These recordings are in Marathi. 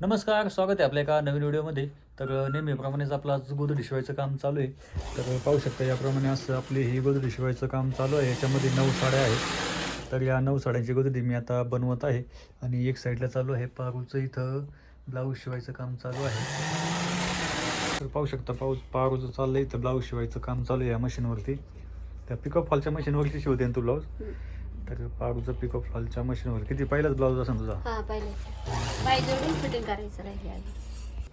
नमस्कार स्वागत आहे आपल्या एका नवीन व्हिडिओमध्ये. तर नेहमीप्रमाणेच आपलं आज गोदडी शिवायचं काम चालू आहे. तर पाहू शकता याप्रमाणे असं आपली ही गोदडी शिवायचं काम चालू आहे. याच्यामध्ये नऊ साड्या आहेत. तर या नऊ साड्यांची गोदडी मी आता बनवत आहे. आणि एक साईडला चालू आहे पारूचं इथं ब्लाऊज शिवायचं काम चालू आहे. तर पाहू शकता पाऊस पारूचं चाललं आहे इथं ब्लाऊज शिवायचं काम चालू आहे या मशीनवरती. त्या पिकअप हॉलच्या मशीनवरती शिवते ना तू ब्लाऊज? तर पारूचं पिकअप फॉलच्या मशीनवर किती? पहिलाच ब्लाऊज असेल तुझा. हा पहिले फिटिंग करायचं राहिले आधी.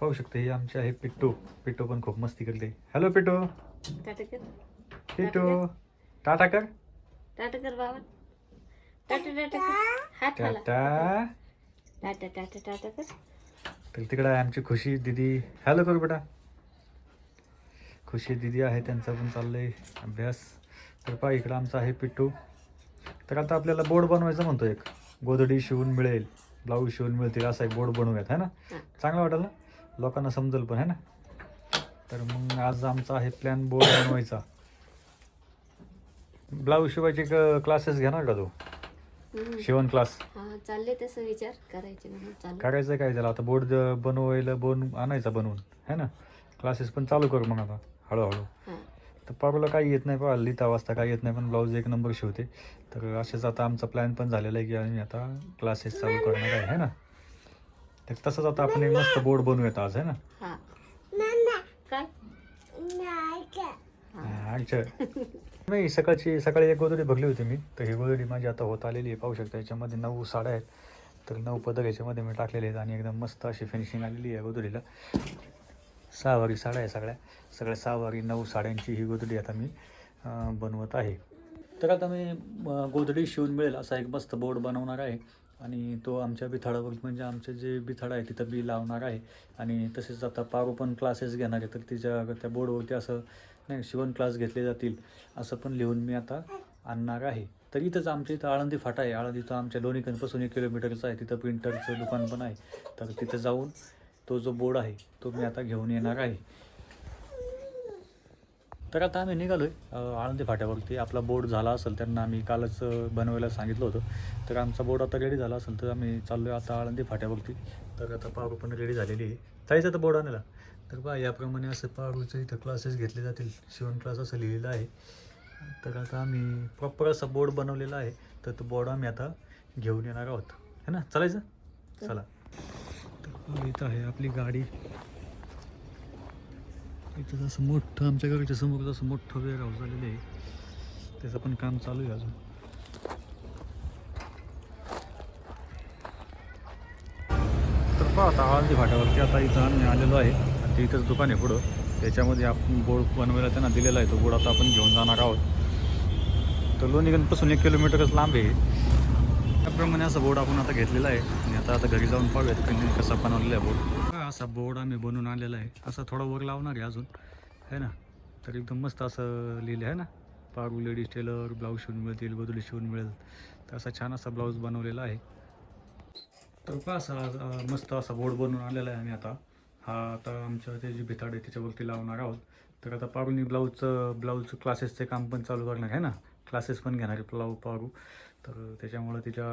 पाहू शकते हे आमचे आहे पिट्टू. पिट्टू पण खूप मस्ती करते. हॅलो पिट्टू. टाटा कर. पिट्टू टाटा कर. टाटा कर. बाबा. टाटा टाटा कर. हात मला टाटा टाटा टाटा टाटा कर. तर तिकडे आहे आमची खुशी दिदी. हॅलो कर बेटा. खुशी दिदी आहे त्यांचा पण चाललंय अभ्यास. तर पहा इकडं आमचा आहे पिट्टू. तर आता आपल्याला बोर्ड बनवायचं म्हणतो एक. गोदडी शिवून मिळेल ब्लाऊज शिवून मिळतील असा एक बोर्ड बनवूयात है ना. चांगला वाटेल? ना लोकांना समजेल पण है ना? तर मग आज आमचा आहे प्लॅन बोर्ड बनवायचा. ब्लाऊज शिवायचे क्लासेस घेणार का तू. शिवण क्लास हा चालले तसं विचार करायचे करायचं काय त्याला? आता बोर्ड बनवायला बनवून आणायचा बनवून है ना? क्लासेस पण चालू करू मग आता हळूहळू. तर पारूला काही येत नाही पहा लिहिता वाजता काही येत नाही पण ब्लाऊज एक नंबर शिवते. तर असेच आता आमचा प्लॅन पण झालेला आहे की आम्ही आता क्लासेस चालू करणार आहे है ना? तर तसंच आता आपण एक मस्त बोर्ड बनवूयात आज है ना? अच्छा. नाही सकाळची सकाळी एक गोदडी बघली होती मी. तर ही गोदडी माझी आता होत आलेली आहे पाहू शकता. याच्यामध्ये नऊ साड्या आहेत. तर नऊ पदर याच्यामध्ये मी टाकलेले आहेत आणि एकदम मस्त अशी फिनिशिंग आलेली आहे गोदडीला सहावारी साड्या आहे सगळ्या. सगळ्या सहावारी नऊ साड्यांची ही गोदडी आता मी बनवत आहे. तर आता मी गोदडी शिवून मिळेल असा एक मस्त बोर्ड बनवणार आहे. आणि तो आमच्या बिथाडावर म्हणजे आमचे जे बिथाड आहे तिथं बी लावणार आहे. आणि तसेच आता पारू पण क्लासेस घेणार आहे. तर तिच्या त्या बोर्डवरती असं नाही शिवण क्लास घेतले जातील असं पण लिहून मी आता आणणार आहे. तर इथंच आमच्या इथं आळंदी फाटा आहे. आळंदी तर आमच्या लोणीकनपासून एक किलोमीटरचं आहे. तिथं प्रिंटरचं दुकान पण आहे. तर तिथं जाऊन तो जो बोर्ड आहे तो मी आता घेऊन येणार आहे. तर आता आम्ही निघालो आहे आळंदी फाट्यावरती. आपला बोर्ड झाला असेल त्यांना आम्ही कालच बनवायला सांगितलं होतं. तर आमचा बोर्ड आता रेडी झाला असेल तर आम्ही चाललो आहे आता आळंदी फाट्यावरती. तर आता पारू पण रेडी झालेली आहे. जायचं तर बोर्ड आणायला तर बा याप्रमाणे असं पारूचं इथं क्लासेस घेतले जातील. शिवण क्लास असं लिहिलेलं आहे. तर आता आम्ही प्रॉपर असा बोर्ड बनवलेला आहे. तर तो बोर्ड आम्ही आता घेऊन येणार आहोत. है ना? चालायचं? चला. तर इथं आहे आपली गाडी. इथं जसं मोठं आमच्या घराच्या समोर जसं मोठं वेअर हाऊस झालेलं आहे. त्याचं पण काम चालू आहे अजून. तर पहा आता हळदी फाट्यावरती आता इथं आम्ही आलेलो आहे. आणि ते इथंच दुकान आहे पुढं. त्याच्यामध्ये आपण बोर्ड बनवायला त्यांना दिलेला आहे. तो बोर्ड आता आपण घेऊन जाणार आहोत. तर लोणीगंजपासून एक किलोमीटरच लांब आहे. त्याप्रमाणे असा बोर्ड आपण आता घेतलेला आहे. आता आता घरी जाऊन पाहूयात की कसा बनवलेला आहे बोर्ड असा बोर्ड आम्ही बनवून आणलेला आहे. असा थोडा वर लावणार आहे अजून. है ना? तर एकदम मस्त असं लिहिलं आहे ना? पारू लेडीज टेलर ब्लाऊज शिवून मिळतील गोदडी शिवून मिळेल. तर असा छान असा ब्लाऊज बनवलेला आहे. तर का असा मस्त असा बोर्ड बनवून आणलेला आहे आम्ही आता. हा आता आमच्या ते जी भिताड आहे त्याच्यावरती लावणार आहोत. तर आता पारूनी ब्लाऊजचं ब्लाऊजचं क्लासेसचे काम पण चालू करणार आहे ना? क्लासेस पण घेणार आहे ब्लाऊ पारू. तर त्याच्यामुळं तिच्या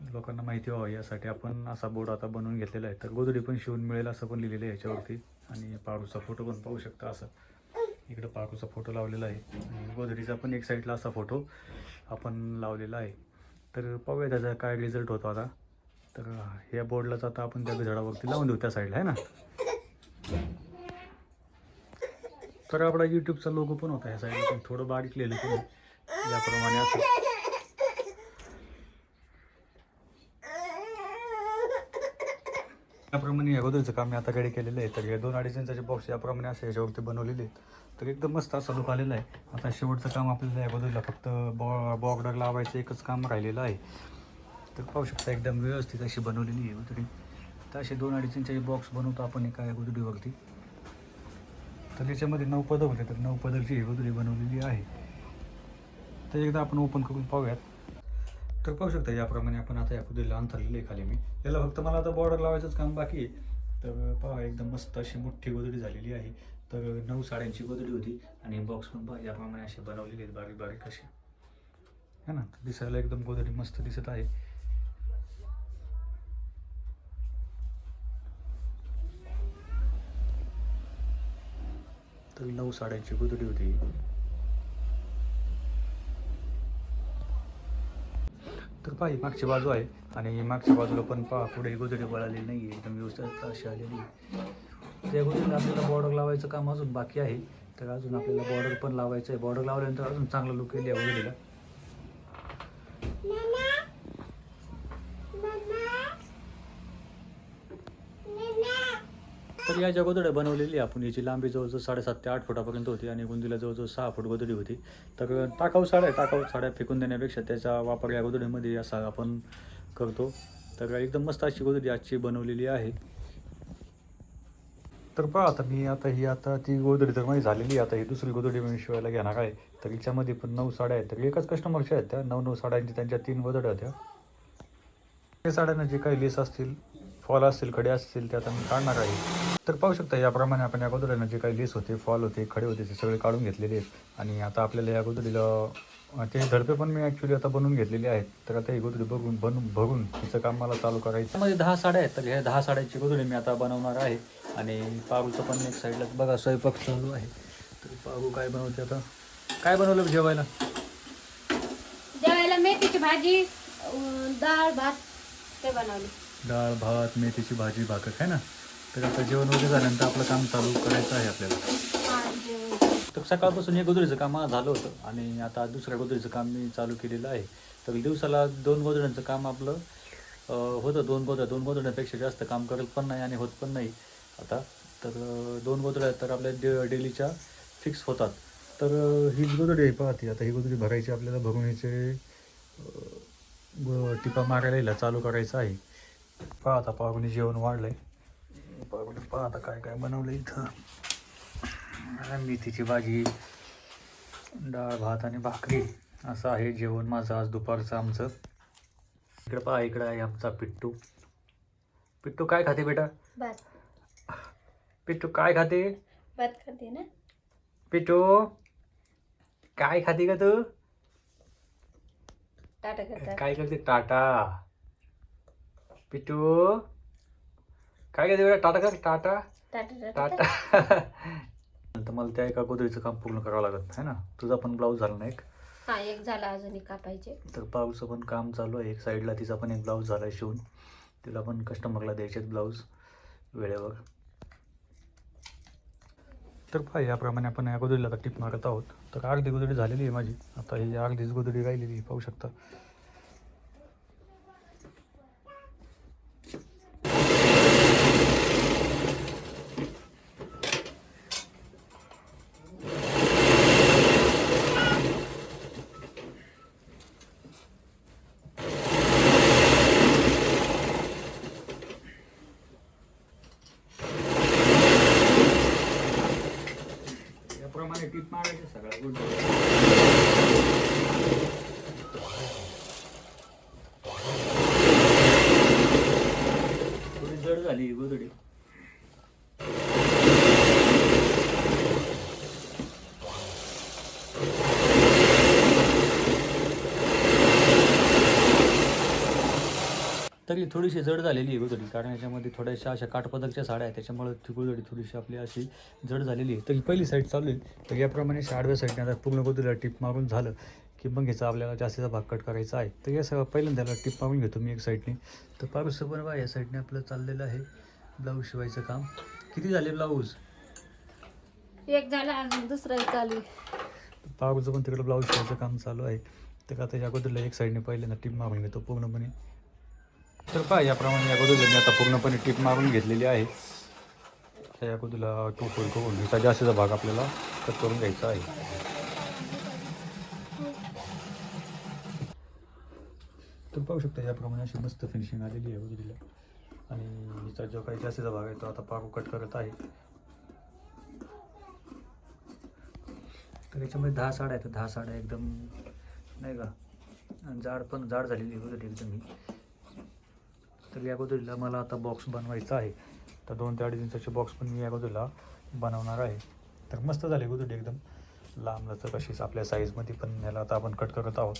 लोकांना माहिती व्हावं यासाठी आपण असा बोर्ड आता बनवून घेतलेला आहे. तर गोदडी पण शिवून मिळेल असं पण लिहिलेलं आहे याच्यावरती. आणि पाडूचा फोटो पण पाहू शकता असं. इकडं पाडूचा फोटो लावलेला आहे. आणि गोदडीचा पण एक साईडला असा फोटो आपण लावलेला आहे. तर पाहूया त्याचा काय रिझल्ट होतो आता. तर ह्या बोर्डलाच आता आपण त्या झाडावरती लावून देऊ त्या साईडला आहे ना? तर आपला यूट्यूबचा लोगो पण होता ह्या साईडला पण थोडं बारीक लिहिलं तुम्ही. याप्रमाणे असं. याप्रमाणे अगोदरचं काम मी आता रेडी केलेलं आहे. तर हे दोन अडीच इंचाचे बॉक्स याप्रमाणे असे याच्यावरती बनवलेले आहेत. तर एकदम मस्त असं लुक आलेलं आहे. आता शेवटचं काम आपल्याला अगोदरला फक्त बॉ बॉर्डर लावायचं एकच काम राहिलेलं आहे. तर पाहू शकता एकदम व्यवस्थित अशी बनवलेली आहे. तरी तर असे दोन अडीच इंचाचे बॉक्स बनवतो आपण एका अगोदरीवरती तर याच्यामध्ये नऊ पदर होते. तर नऊ पदरची ही बनवलेली आहे. तर एकदा आपण ओपन करून पाहूयात. तर पाहू शकता याप्रमाणे आपण आता या कुदीला अंथरलेलं आहे खाली मी. याला फक्त मला आता बॉर्डर लावायचंच काम बाकी आहे. तर पहा एकदम मस्त अशी मोठी गोदडी झालेली आहे. तर नऊ साड्यांची गोदडी होती आणि बॉक्स पण पहा याप्रमाणे असे बनवलेले आहेत बारीक बारीक असे. है ना? दिसायला एकदम गोदडी मस्त दिसत आहे. तर नऊ साड्यांची गोदडी होती. तर पहा मागची बाजू आहे आणि मागच्या बाजूला पण पहा पुढे ही गोदडी वळालेली नाही आहे एकदम व्यवस्थित अशी आलेली आहे. त्या गोदडीला आपल्याला बॉर्डर लावायचं काम अजून बाकी आहे. तर अजून आपल्याला बॉर्डर पण लावायचं आहे बॉर्डर लावल्यानंतर अजून चांगलं लुक येईल या गोदडीला तर या ज्या गोदड्या बनवलेली आपण याची लांबी जवळजवळ साडेसात ते आठ फुटापर्यंत होती आणि गुंदीला जवळजवळ सहा फूट गोदडी होती. तर टाकाऊ साड्या टाकाऊ साड्या फेकून देण्यापेक्षा त्याचा वापर या गोदडीमध्ये असा आपण करतो. तर एकदम मस्त अशी गोदडी आजची बनवलेली आहे. तर पहा आता मी आता ही आता ती गोदडी तर माझी झालेली आहे. आता ही दुसरी गोदडी मी शिवायला घेणार आहे. तर हिच्यामध्ये पण नऊ साड्या आहेत. तर एकाच कस्टमरच्या आहेत त्या. नऊ नऊ साड्यांची त्यांच्या तीन गोदड्या होत्या. त्या साड्यांना जे काही लेस असतील फॉल असतील खडे असतील त्यात आता मी काढणार आहे. तर पाहू शकता याप्रमाणे आपण या गोदड्यांना जे काही लेस होते फॉल होते खडे होते ते सगळे काढून घेतलेले आहेत. आणि आता आपल्याला या गोदडीला ते झडपे पण मी ॲक्च्युली आता बनवून घेतलेले आहेत. तर आता ही गोदडी बघून बनवून बघून तिचं काम मला चालू करायचं. त्यामध्ये दहा साड्या आहेत तर ह्या दहा साड्यांची गोदडी मी आता बनवणार आहे. आणि पागूचं पण एक साईडला बघा स्वयंपाक चालू आहे. तर पागू काय बनवते आता? काय बनवलं जेवायला? जेवायला मेथीची भाजी डाळ भात ते बनवले. डाळ भात मेथीची भाजी भाकर आहे ना? तर आता जेवण वगैरे झाल्यानंतर आपलं काम चालू करायचं आहे आपल्याला. तर सकाळपासून एक गोदरीचं काम झालं होतं आणि आता दुसऱ्या गोदरीचं काम मी चालू केलेलं आहे. तर दिवसाला दोन गोदड्यांचं काम आपलं होतं दोन गोदड्या दोन गोदड्यांपेक्षा जास्त काम करत पण नाही आणि होत पण नाही. आता तर दोन गोदड्या तर आपल्या डे डेलीच्या फिक्स होतात. तर अं, ही गोदडी आहे पाहते आता ही गोदडी भरायची आपल्याला भरून याचे टिपा मारायला चालू करायचं आहे. पहा आता पाहुणे जेवण आहे पाहुणे पहा आता काय काय बनवलं इथं. मेथीची भाजी डाळ भात आणि भाकरी. असं आहे जेवण माझं आज दुपारचं आमचं. इकडं पहा इकडं आहे आमचा पिट्टू. पिट्टू काय खाते बेटा? पिट्टू काय खाते? भात खाते ना. पिट्टू काय खाते का तू? टाटा काय करते? टाटा. पिट्टू काय करते बेटा टाटा कर टाटा. टाटा टाटा टाटा. तर मला त्या एका गोदरीचं काम पूर्ण करावं लागत आहे ना? तुझा पण ब्लाऊज झाला ना एक? हा एक झाला अजून एक कापायचे. तर ब्लाऊजचं पण काम चालू आहे एक साईडला तिचा पण एक ब्लाऊज झाला शिवून. तिला पण कस्टमरला द्यायचे ब्लाऊज वेळेवर. तर पहा याप्रमाणे आपण या गोदडीला टिप मारत आहोत. तर अर्धी गोदडी झालेली आहे माझी. आता ही अर्धीच गोदडी राहिलेली पाहू शकता. याप्रमाणे टिप मारायचे सगळ्या गोदडी थोडी जड झाली ही गोदडी तरी थोडीशी जड झालेली आहे गोदडी कारण याच्यामध्ये थोड्याशा अशा काठपदकच्या साड्या आहेत त्याच्यामुळे ती गोदडी थोडीशी आपली अशी जड झालेली आहे. तर ही पहिली साईड चालू आहे. तर याप्रमाणे आडव्या साईडने आता पूर्ण गोदडीला टिप मारून झालं की मग याचा आपल्याला जास्तीचा भाग कट करायचा आहे. तर या सगळं पहिल्यांदा टिप मारून घेतो मी एक साईडने. तर पारूसं पण बा या साईडने आपलं चाललेलं आहे ब्लाऊज शिवायचं काम. किती झाले ब्लाऊज? एक झाला दुसरा एक चालू. पारूचं पण तिकडं ब्लाऊज शिवायचं काम चालू आहे. तर आता या गोदडीला एक साईडने पहिल्यांदा टिप मारून घेतो पूर्णपणे. तर पहा याप्रमाणे या गोदूला मी आता पूर्णपणे टिप मारून घेतलेली आहे. त्या या गोदूला टू फोल्ड करून ह्याचा जास्तीचा भाग आपल्याला कट करून घ्यायचा आहे. तर पाहू शकता याप्रमाणे अशी मस्त फिनिशिंग आलेली आहे गोदूला आणि हिचा जो काही जास्तीचा भाग आहे तो आता पाकू कट करत आहे. तर याच्यामध्ये दहा साड्या आहेत. दहा साड्या एकदम नाही का आणि जाड पण जाड झालेली आहे गोदडी एकदम ही. तर या गोदडीला मला आता बॉक्स बनवायचा आहे. तर दोन ते अडीच इंचाचे बॉक्स पण मी या गोदडीला बनवणार आहे. तर मस्त झाले गोदडी एकदम. लांब लचक अशीच आपल्या साईजमध्ये पण याला आता आपण कट करत आहोत.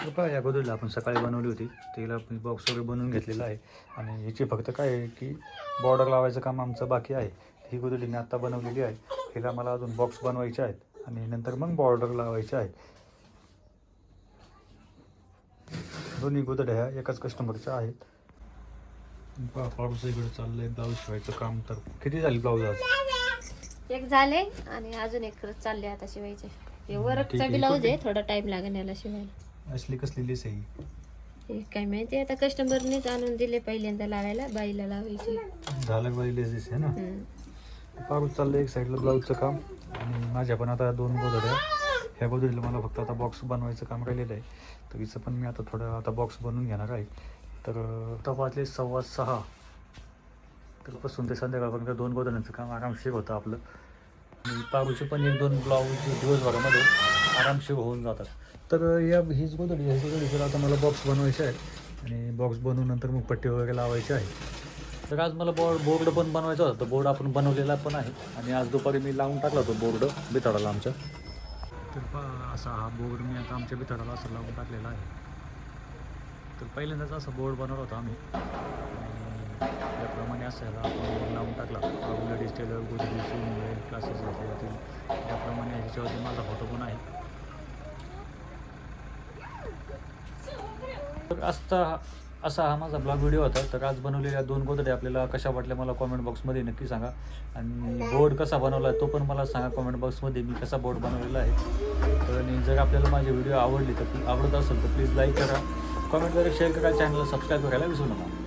तर पहा या गोदरीला आपण सकाळी बनवली होती. तिला बॉक्स वगैरे बनवून घेतलेला आहे. आणि याची फक्त काय आहे की बॉर्डर लावायचं काम आमचं बाकी आहे. ही गोदडी मी आत्ता बनवलेली आहे. हिला मला अजून बॉक्स बनवायचे आहेत आणि नंतर मग बॉर्डर लावायचे आहे दोन्ही गोदड्या ह्या एकाच कस्टमरच्या आहेत. पाऊस इकडे चाललंय ब्लाऊज शिवायचं काम तर किती झाली ब्लाऊज आज? एक झाले आणि अजून एक चालले आता शिवायचे. हे. ब्लाऊज आहे थोडा टाइम लागेल याला शिवायला. असली कसली लेस आहे ही? हे काय माहिती आता कस्टमरनेच आणून दिले पहिल्यांदा लावायला बाईला लावायचे. झालं बाई लेस आहे ना? हम्म. चाललं एक साईडला ब्लाऊजचं काम. आणि माझ्या पण आता दोन गोदड्या ह्या गोदडीला मला फक्त आता बॉक्स बनवायचं काम राहिलेलं आहे. तर हिचं पण मी आता थोडं आता बॉक्स बनवून घेणार आहे. तर तपासले सव्वा सहा. तरपासून ते संध्याकाळपर्यंत दोन गोदड्यांचं काम आरामशीर होतं आपलं. आणि पारूचे पण एक दोन ब्लाऊज दिवसभरामध्ये आरामशीर होऊन जातात. तर या हीच गोदडी ह्या गोदडीला आता मला बॉक्स बनवायचे आहे. आणि बॉक्स बनवून नंतर मग पट्टी वगैरे लावायची आहे. तर आज मला बोर्ड बोर्ड पण बनवायचा होता. तर बोर्ड आपण बनवलेला पण आहे. आणि आज दुपारी मी लावून टाकला तो बोर्ड बितडाला आमच्या. तर पहा असा हा बोर्ड मी आता आमच्या बितडाला असं लावून टाकलेला आहे. तर पहिल्यांदाच असा बोर्ड बनवला होता आम्ही. त्याप्रमाणे असं याला आपण लावून टाकला. लेडीज टेलर गोष्टी शिवून क्लासेस घेतले त्याप्रमाणे ह्याच्यावरती माझा फोटो पण आहे. तर असता असा हा माझा ब्लॉग व्हिडिओ होता. तर आज बनवलेल्या दोन गोदड्या आपल्याला कशा वाटल्या मला कॉमेंट बॉक्समध्ये नक्की सांगा. आणि बोर्ड कसा बनवला तो पण मला सांगा कॉमेंट बॉक्समध्ये मी कसा बोर्ड बनवलेला आहे. तर आणि जर आपल्याला माझे व्हिडिओ आवडले तर आवडत असेल तर प्लीज लाईक करा. कॉमेंट करा शेअर करा. चॅनलला सबस्क्राईब करायला विसरू नका.